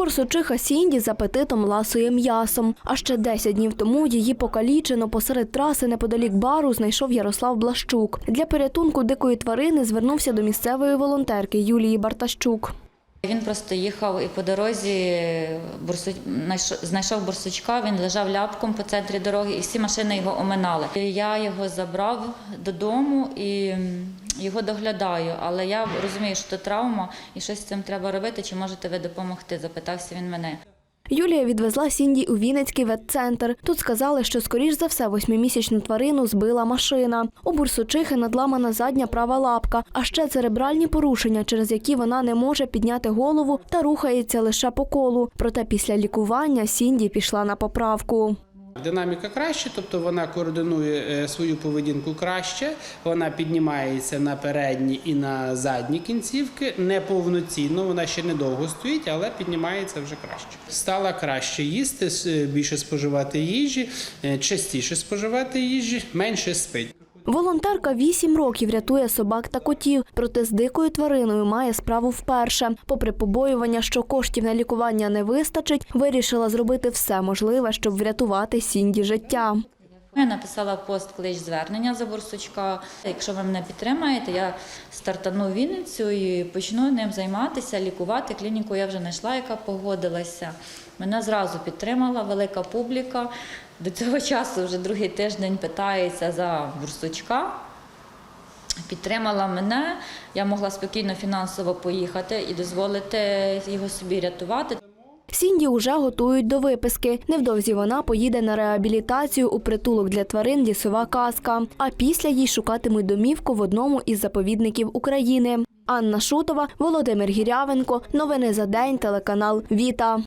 Борсучиха Сінді з апетитом ласує м'ясом. А ще 10 днів тому її покалічено посеред траси неподалік бару знайшов Ярослав Блащук. Для порятунку дикої тварини звернувся до місцевої волонтерки Юлії Бартащук. Він просто їхав і по дорозі знайш- знайшов бурсучка, він лежав ляпком по центрі дороги, і всі машини його оминали. Я його забрав додому і його доглядаю, але я розумію, що це травма і щось з цим треба робити. Чи можете ви допомогти? Запитався він мене. Юлія відвезла Сінді у Вінницький ветцентр. Тут сказали, що скоріш за все восьмимісячну тварину збила машина. У бурсучихи надламана задня права лапка, а ще церебральні порушення, через які вона не може підняти голову та рухається лише по колу. Проте після лікування Сінді пішла на поправку. Динаміка краще, тобто вона координує е, свою поведінку краще, вона піднімається на передні і на задні кінцівки, не повноцінно, вона ще недовго стоїть, але піднімається вже краще. Стала краще їсти, більше споживати їжі, е, частіше споживати їжі, менше спить. Волонтерка вісім років рятує собак та котів, проте з дикою твариною має справу вперше. Попри побоювання, що коштів на лікування не вистачить, вирішила зробити все можливе, щоб врятувати Сінді життя. Я написала пост клич звернення за бурсучка. Якщо ви мене підтримаєте, я стартану Вінницю і почну ним займатися, лікувати. Клініку я вже знайшла, яка погодилася. Мене зразу підтримала велика публіка. До цього часу вже другий тиждень питається за бурсучка. Підтримала мене, я могла спокійно фінансово поїхати і дозволити його собі рятувати. Сінді уже готують до виписки. Невдовзі вона поїде на реабілітацію у притулок для тварин лісова казка. А після їй шукатимуть домівку в одному із заповідників України. Анна Шутова, Володимир Гірявенко. Новини за день. Телеканал Віта.